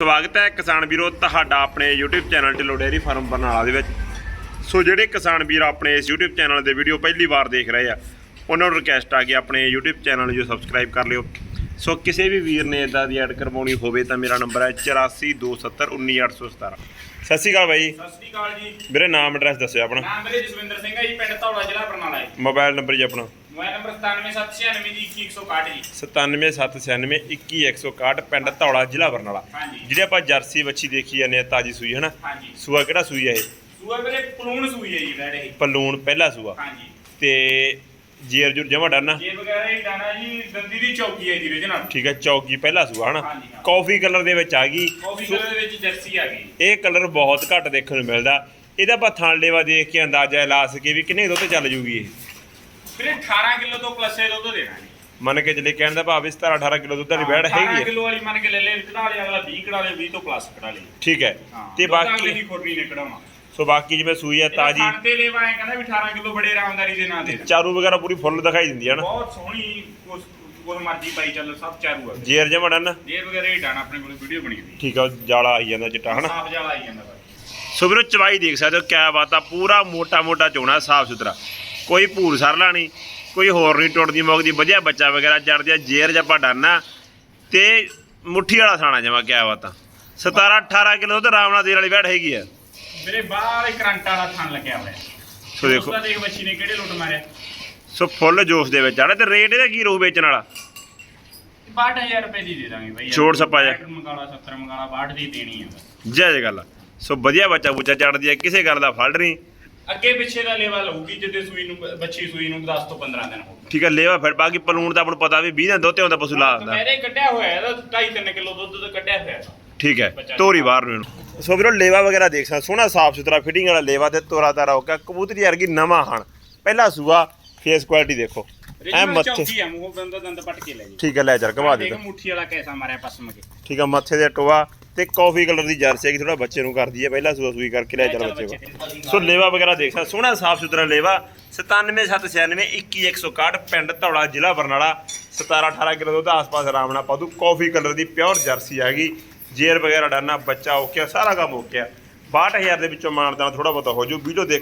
ਸਵਾਗਤ ਹੈ ਕਿਸਾਨ ਵੀਰੋ ਤੁਹਾਡਾ ਆਪਣੇ YouTube channel Dhillon dairy farm Barnala ਦੇ ਵਿੱਚ। ਸੋ ਜਿਹੜੇ ਕਿਸਾਨ ਵੀਰ ਆਪਣੇ ਇਸ YouTube ਚੈਨਲ ਦੇ ਵੀਡੀਓ ਪਹਿਲੀ ਵਾਰ ਦੇਖ ਰਹੇ ਆ ਉਹਨਾਂ ਨੂੰ ਰਿਕਵੈਸਟ ਆ ਕਿ ਆਪਣੇ YouTube ਚੈਨਲ ਨੂੰ ਜੋ ਸਬਸਕ੍ਰਾਈਬ ਕਰ ਲਿਓ। ਸੋ ਕਿਸੇ ਵੀ ਵੀਰ ਨੇ ਇਦਾਂ ਦੀ ਐਡ ਕਰਵਾਉਣੀ ਹੋਵੇ ਤਾਂ ਮੇਰਾ ਨੰਬਰ ਹੈ 8427191817 ਸਤਿ ਸ਼੍ਰੀ ਅਕਾਲ ਬਾਈ। ਸਤਿ ਸ੍ਰੀ ਅਕਾਲ ਜੀ। ਵੀਰੇ ਨਾਮ ਐਡਰੈਸ ਦੱਸਿਓ ਆਪਣਾ। ਨਾਮ ਮੇਰੇ ਜਸਵਿੰਦਰ ਸਿੰਘ ਹੈ ਜੀ ਪਿੰਡ ਧੌਲਾ ਜ਼ਿਲ੍ਹਾ ਬਰਨਾਲਾ ਹੈ ਮੋਬਾਈਲ ਨੰਬਰ ਜੀ ਆਪਣਾ। ਮੋਬਾਈਲ ਨੰਬਰ 9776 ਜੀ। 21161 ਜੀ 9779216161 ਪਿੰਡ ਧੌਲਾ ਜ਼ਿਲ੍ਹਾ ਬਰਨਾਲਾ। ਹਾਂਜੀ। ਜਿਹੜੇ ਆਪਾਂ ਜਰਸੀ ਵੱਛੀ ਦੇਖੀ ਜਾਂਦੇ ਆ ਤਾਜੀ ਸੂਈ ਹੈ ਨਾ ਹਾਂਜੀ। ਸੂਆ ਕਿਹੜਾ ਸੂਈ ਹੈ ਇਹ? ਸੂਆ ਵੀਰੇ ਪਲੂਣ ਸੂਈ ਹੈ ਜੀ ਰੈਡ ਇਹ। ਪਲੂਣ ਪਹਿਲਾ ਸੂਆ। ਹਾਂਜੀ। ਤੇ ਜੇਰ ਜੁਰ ਜਮਾ ਡਾਨਾ ਜੇ ਵਗੈਰਾ ਇਹ ਦਾਣਾ ਜੀ ਦੰਦੀ ਦੀ ਚੌਕੀ ਹੈ ਜੀ ਇਹਦੇ ਨਾਲ। ਠੀਕ ਹੈ ਚੌਕੀ ਪਹਿਲਾ ਸੂਆ ਹਨਾ? ਹਾਂਜੀ, ਹਾਂ। ਕਾਫੀ ਕਲਰ ਦੇ ਵਿੱਚ ਆ ਗਈ। ਕਾਫੀ ਸੋ ਕਲਰ ਦੇ ਵਿੱਚ ਜਰਸੀ ਆ ਗਈ। ਇਹ ਕਲਰ ਬਹੁਤ ਘੱਟ ਦੇਖਣ ਨੂੰ ਮਿਲਦਾ। ਇਹਦਾ ਆਪਾਂ ਥਣ ਲੇਵਾ ਦੇਖ ਕੇ ਅੰਦਾਜ਼ਾ ਲਾ ਸਕੀਏ ਵੀ ਕਿੰਨੇ ਦੁੱਧ ਚੱਲ ਜੂਗੀ ਇਹ। ਵੀਰੇ 18 ਕਿਲੋ ਤੋਂ ਪਲੱਸ ਇਹ ਦੁੱਧ ਦੇਣਾ ਜੀ ਮੰਨ ਕੇ ਚੱਲੇ ਕਹਿਣ ਦਾ ਭਾਵ ਇਸ 17 18 ਕਿਲੋ ਦੁੱਧ ਦੀ ਬੈੜ 18 ਹੈਗੀ ਹੈ। ਕਿਲੋ ਵਾਲੀ ਮੰਨ ਕੇ ਲੈ ਲੈ ਕਢਾ ਲਿਆ ਅਗਲਾ 20 ਕਢਾ ਲਿਆ 20 ਤੋਂ ਪਲੱਸ ਕਢਾ ਲਈ ਠੀਕ ਹੈ। ਹਾਂ ਤੇ ਬਾਕੀ ਦੀ ਖੋਟੀ ਨੇ ਕਢਾਉਣਾ। ਸੋ ਬਾਕੀ ਜਿਵੇਂ ਸੂਈ ਹੈ ਤਾਜੀ ਖਾਣ ਤੇ ਲੈਵਾ ਐ ਕਹਿੰਦਾ ਵੀ 18 ਕਿਲੋ ਬੜੇ ਆਰਾਮਦਾਰੀ ਦੇ ਨਾਲ ਦੇ ਦੇਣਾ। ਚਾਰੂ ਵਗੈਰਾ ਪੂਰੀ ਫੁੱਲ ਦਿਖਾਈ ਦਿੰਦੀ ਹੈ ਨਾ। ਬਹੁਤ ਸੋਹਣੀ ਉਸ ਕੋਲ ਮਰਜ਼ੀ ਪਾਈ ਚੱਲ ਸਭ ਚਾਰੂ ਆ। ਜੇਰ ਜਮਾ ਡਾਨਾ ਜੇਰ ਵਗੈਰਾ ਹੀ ਡਾਣਾ ਆਪਣੇ ਕੋਲ ਵੀਡੀਓ ਬਣੀ ਹੋਈ। ਠੀਕ ਉਹ ਜਾਲਾ ਆਈ ਜਾਂਦਾ ਚਿੱਟਾ ਹਨਾ? ਸਾਫ਼ ਜਾਲਾ ਆਈ ਜਾਂਦਾ ਬਾਈ। ਸੋ ਵੀਰੋ ਚਵਾਈ ਦੇਖ ਸਕਦੇ ਹੋ ਕਿਆ ਬਾਤ ਆ ਪੂਰਾ ਮੋਟਾ ਮੋਟਾ ਚੋਣਾ ਸਾਫ਼ ਸੁਥਰਾ। ਕੋਈ ਭੂਰ ਸਰਲਾ ਨਹੀਂ ਕੋਈ ਹੋਰ ਨਹੀਂ ਟੁੱਟਦੀ ਮੁੱਕਦੀ ਵਧੀਆ ਬੱਚਾ ਵਗੈਰਾ ਜੜਦੀ ਆ ਜੇਰ ਜਪਾ ਡਾਨਾ ਤੇ ਮੁੱਠੀ ਵਾਲਾ ਥਾਣਾ ਜਮਾ ਕਿਆ ਬਾਤ ਆ। 17 18 ਕਿਲੋ ਤੇ ਰਾਮ ਨਾਲ ਦੇਰ ਵਾਲੀ ਬੈਠ ਹੈਗੀ ਆ। ਮੇਰੇ ਬਾਹਰ ਹੀ ਕਰੰਟ ਵਾਲਾ ਥਣ ਲੱਗਿਆ ਹੋਇਆ। ਸੋ ਦੇਖੋ। ਉਸਦਾ ਦੇਖ ਬੱਚੀ ਨੇ ਕਿਹੜੇ ਲੁੱਟ ਮਾਰਿਆ। ਸੋ ਫੁੱਲ ਜੋਸ਼ ਦੇ ਵਿੱਚ ਆੜਾ ਤੇ ਰੇਟ ਇਹਦਾ ਕੀ ਰਹੂ ਵੇਚਣ ਵਾਲਾ? 62000 ਰੁਪਏ ਦੀ ਦੇ ਦਾਂਗੇ ਬਾਈ। ਛੋੜ ਛੱਪਾ ਜਾ। ਮੰਗਾਲਾ 70 ਮੰਗਾਲਾ 62 ਦੀ ਦੇਣੀ ਆ। ਜੈ ਜੈ ਗੱਲ। ਸੋ ਵਧੀਆ ਬੱਚਾ ਬੁੱਚਾ ਚੜਦੀ ਆ ਕਿਸੇ ਗੱਲ ਦਾ ਫੜ ਨਹੀਂ। ਅੱਗੇ ਪਿੱਛੇ ਦਾ ਲੈਵਲ ਹੋਊਗੀ ਜਿੱਦੇ ਸੂਈ ਨੂੰ ਬੱਚੀ ਸੂਈ ਨੂੰ 10 ਤੋਂ 15 ਦਿਨ ਹੋ ਠੀਕ ਹੈ ਲੇਵਾ ਫਿਰ ਬਾਕੀ ਪਲੂਣ ਤਾਂ ਆਪਾਂ ਨੂੰ ਪਤਾ ਵੀ 20 ਦਿਨ ਦੁੱਧ ਤੇ ਹੁੰਦਾ ਪਸ਼ੂ ਲਾ ਦਿੰਦਾ। ਮੇਰੇ ਕੱਢਿਆ ਹੋਇਆ ਇਹਦਾ 2.5 3 ਕਿਲੋ ਦੁੱਧ ਤਾਂ ਕੱਢਿਆ ਹੋਇਆ। ਠੀਕ ਹੈ ਤੋਰੀ ਬਾਹਰ ਨੂੰ। ਸੋ ਵੀਰੋ ਲੇਵਾ ਵਗੈਰਾ ਦੇਖ ਸਕਦੇ ਸੋਹਣਾ ਸਾਫ਼ ਸੁਥਰਾ ਫਿਟਿੰਗ ਵਾਲਾ ਲੇਵਾ ਤੇ ਤੋਰਾ ਤਾਰਾ ਹੋ ਗਿਆ ਕਬੂਤਰੀ ਵਰਗੀ ਨਵਾਂ ਹਣ। ਪਹਿਲਾ ਸੂਆ ਫੇਸ ਕੁਆਲਿਟੀ ਦੇਖੋ। ਐ ਮੱਥੇ ਚੌਕੀ ਆ ਮੂੰਹ ਬੰਦਾ ਦੰਦ ਪਟ ਕੇ ਲੈ ਜੀ। ਠੀਕ ਹੈ ਲੈ ਚਰ ਘਵਾ ਦੇ ਮੁੱਠੀ ਵਾਲਾ ਕੈਸਾ ਮਾਰਿਆ ਪਸਮ ਕੇ। ਠੀਕ ਹੈ ਮੱਥੇ ਦੇ ਟੋਆ ਤੇ ਕਾਫੀ ਕਲਰ ਦੀ ਜਰਸੀ ਹੈਗੀ ਥੋੜਾ ਬੱਚੇ ਨੂੰ ਕਰਦੀ ਹੈ ਪਹਿਲਾਂ ਸੂਆ ਸੂਈ ਕਰਕੇ ਲੈ ਚੱਲ ਬੱਚੇ ਕੋਲ। ਸੋ ਲੇਵਾ ਵਗੈਰਾ ਦੇਖ ਸਕਦੇ ਸੋਹਣਾ ਸਾਫ਼ ਸੁਥਰਾ ਲੇਵਾ 97796 21161 ਪਿੰਡ ਧੌਲਾ ਜ਼ਿਲ੍ਹਾ ਬਰਨਾਲਾ 17 18 ਕਿਲੋ ਦੁੱਧ, ਆਸ-ਪਾਸ ਆਰਾਮ ਨਾਲ ਪਾਦੂ ਕਾਫੀ ਕਲਰ ਦੀ ਪਿਓਰ ਜਰਸੀ ਹੈਗੀ ਜੇਰ ਵਗੈਰਾ ਡਾਨਾ ਬੱਚਾ ਓਕੇ ਸਾਰਾ ਕੰਮ ਓਕੇ ਆ 62000 ਦੇ ਵਿੱਚੋਂ ਮਾਨਦਾਨ ਥੋੜਾ ਬਹੁਤਾ ਹੋ ਜੂ ਵੀਡੀਓ ਦੇਖ